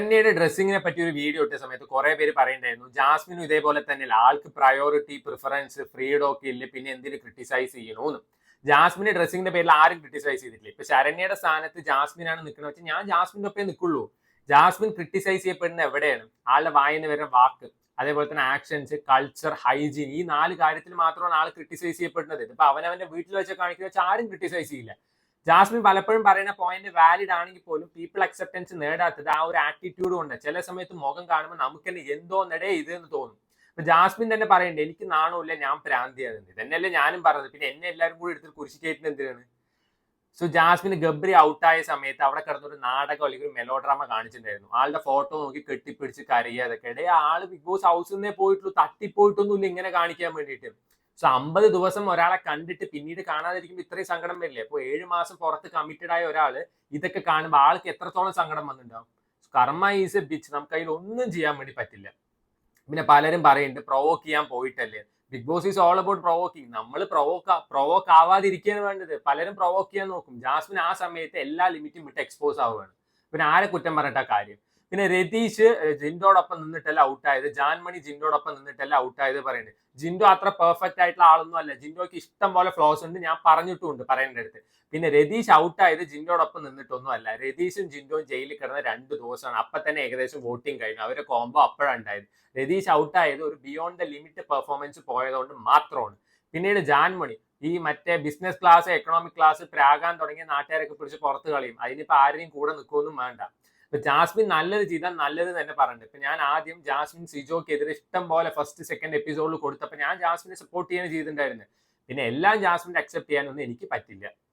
ശരണ്യയുടെ ഡ്രസ്സിങ്ങിനെ പറ്റി ഒരു വീഡിയോ ഇട്ട സമയത്ത് കുറെ പേര് പറയണ്ടായിരുന്നു ജാസ്മിനും ഇതേപോലെ തന്നെ ആൾക്ക് പ്രയോറിറ്റി പ്രിഫറൻസ് ഫ്രീഡം ഒക്കെ ഇല്ല പിന്നെ എന്തിനു ക്രിട്ടിസൈസ് ചെയ്യണമെന്ന് ജാസ്മിന്റെ ഡ്രസ്സിങ്ങിന്റെ പേരിൽ ആരും ക്രിട്ടിസൈസ് ചെയ്തിട്ടില്ല. ഇപ്പൊ ശരണ്യയുടെ സ്ഥാനത്ത് ജാസ്മിനാണ് നിൽക്കുന്നത് വെച്ചാൽ ഞാൻ ജാസ്മിന്റെ ഒപ്പേ നിൽക്കുള്ളൂ ജാസ്മിൻ ക്രിട്ടിസൈസ് ചെയ്യപ്പെടുന്ന എവിടെയാണ്? ആളുടെ വായന വരുന്ന വാക്ക് അതേപോലെ തന്നെ ആക്ഷൻസ് കൾച്ചർ ഹൈജീൻ ഈ നാല് കാര്യത്തിൽ മാത്രമാണ് ആൾ ക്രിട്ടിസൈസ് ചെയ്യപ്പെടുന്നത്. ഇപ്പൊ അവനവന്റെ വീട്ടിൽ വെച്ച് കാണിക്കുന്ന വെച്ചാൽ ആരും ക്രിട്ടിസൈസ് ചെയ്യില്ല. ജാസ്മിൻ പലപ്പോഴും പറയുന്ന പോയിന്റ് വാലിഡ് ആണെങ്കിൽ പോലും പീപ്പിൾ അക്സെപ്റ്റൻസ് നേടാത്തത് ആ ഒരു ആറ്റിറ്റ്യൂഡ് കൊണ്ട്. ചില സമയത്ത് മുഖം കാണുമ്പോൾ നമുക്ക് തന്നെ എന്തോ നടേ ഇത് എന്ന് തോന്നും. അപ്പൊ ജാസ്മിൻ തന്നെ പറയണ്ടേ എനിക്ക് നാണമില്ല ഞാൻ പ്രാന്തിയാണ് ഇതന്നെയല്ലേ ഞാനും പറഞ്ഞത്. പിന്നെ എന്നെ എല്ലാവരും കൂടി എടുത്ത് കുരിശി കയറ്റുന്നത് എന്തിനാണ്? സോ ജാസ്മിന് ഗബ്രി ഔട്ടായ സമയത്ത് അവിടെ കിടന്നൊരു നാടകം അല്ലെങ്കിൽ ഒരു മെലോ ഡ്രാമ കാണിച്ചിട്ടുണ്ടായിരുന്നു. ആളുടെ ഫോട്ടോ നോക്കി കെട്ടിപ്പിടിച്ച് കരയുക അതൊക്കെ ഇടേ ആൾ ബിഗ് ബോസ് ഹൗസിൽ നിന്നേ പോയിട്ടുള്ളൂ തട്ടിപ്പോയിട്ടൊന്നുമില്ല ഇങ്ങനെ കാണിക്കാൻ വേണ്ടിയിട്ട്. സോ അമ്പത് ദിവസം ഒരാളെ കണ്ടിട്ട് പിന്നീട് കാണാതിരിക്കുമ്പോൾ ഇത്രയും സങ്കടം വരില്ലേ? അപ്പോൾ ഏഴ് മാസം പുറത്ത് കമ്മിറ്റഡ് ആയ ഒരാൾ ഇതൊക്കെ കാണുമ്പോൾ ആൾക്ക് എത്രത്തോളം സങ്കടം വന്നിട്ടുണ്ടാവും? കർമ്മ ഈസ് എ ബിച്ച് നമുക്ക് അതിൽ ഒന്നും ചെയ്യാൻ വേണ്ടി പറ്റില്ല. പിന്നെ പലരും പറയുന്നുണ്ട് പ്രൊവോക്ക് ചെയ്യാൻ പോയിട്ടല്ലേ? Bigg Boss is all about provoking നമ്മൾ പ്രൊവോക്ക് പ്രൊവോക്ക് ആവാതിരിക്കുകയാണ് വേണ്ടത്. പലരും പ്രൊവോക്ക് ചെയ്യാൻ നോക്കും. ജാസ്മിൻ ആ സമയത്ത് എല്ലാ ലിമിറ്റും വിട്ട് എക്സ്പോസ് ആവുകയാണ്. പിന്നെ ആരെ കുറ്റം പറഞ്ഞിട്ട കാര്യം? പിന്നെ രതീഷ് ജിൻഡോടൊപ്പം നിന്നിട്ടല്ല ഔട്ടായത്. ജാൻമണി ജിൻഡോടൊപ്പം നിന്നിട്ടല്ല ഔട്ടായത് പറയുന്നത് ജിൻഡോ അത്ര പെർഫെക്റ്റ് ആയിട്ടുള്ള ആളൊന്നും അല്ല. ജിൻഡോയ്ക്ക് ഇഷ്ടം പോലെ ഫ്ലോസ് ഉണ്ട് ഞാൻ പറഞ്ഞിട്ടുണ്ട് പറയേണ്ട അടുത്ത്. പിന്നെ രതീഷ് ഔട്ടായത് ജിൻഡോടൊപ്പം നിന്നിട്ടൊന്നും അല്ല. രതീഷും ജിൻഡോയും ജയിലിൽ കിടന്ന രണ്ട് ദിവസമാണ്. അപ്പൊ തന്നെ ഏകദേശം വോട്ടിംഗ് കഴിഞ്ഞു. അവരെ കോംബോ അപ്പോഴാണ് ഉണ്ടായത്. രതീഷ് ഔട്ടായത് ഒരു ബിയോണ്ട് ദ ലിമിറ്റ് പെർഫോമൻസ് പോയതുകൊണ്ട് മാത്രമാണ്. പിന്നീട് ജാൻമണി. ഈ മറ്റേ ബിസിനസ് ക്ലാസ് എക്കണോമിക് ക്ലാസ് പ്രാകാൻ തുടങ്ങിയ നാട്ടുകാരൊക്കെ പിടിച്ച് പുറത്ത് കളയും. അതിനിപ്പോ ആരെയും കൂടെ നിൽക്കുമൊന്നും വേണ്ട. ഇപ്പൊ ജാസ്മിൻ നല്ലത് ചെയ്താൽ നല്ലത് തന്നെ പറഞ്ഞു ഇപ്പൊ ഞാൻ ആദ്യം ജാസ്മിൻ സിജോക്കെതിരെ ഇഷ്ടം പോലെ ഫസ്റ്റ് സെക്കൻഡ് എപ്പിസോഡിൽ കൊടുത്തപ്പോൾ ഞാൻ ജാസ്മിനെ സപ്പോർട്ട് ചെയ്യാൻ ചെയ്തിട്ടുണ്ടായിരുന്നു. പിന്നെ എല്ലാം ജാസ്മിൻ അക്സെപ്റ്റ് ചെയ്യാനൊന്നും എനിക്ക് പറ്റില്ല.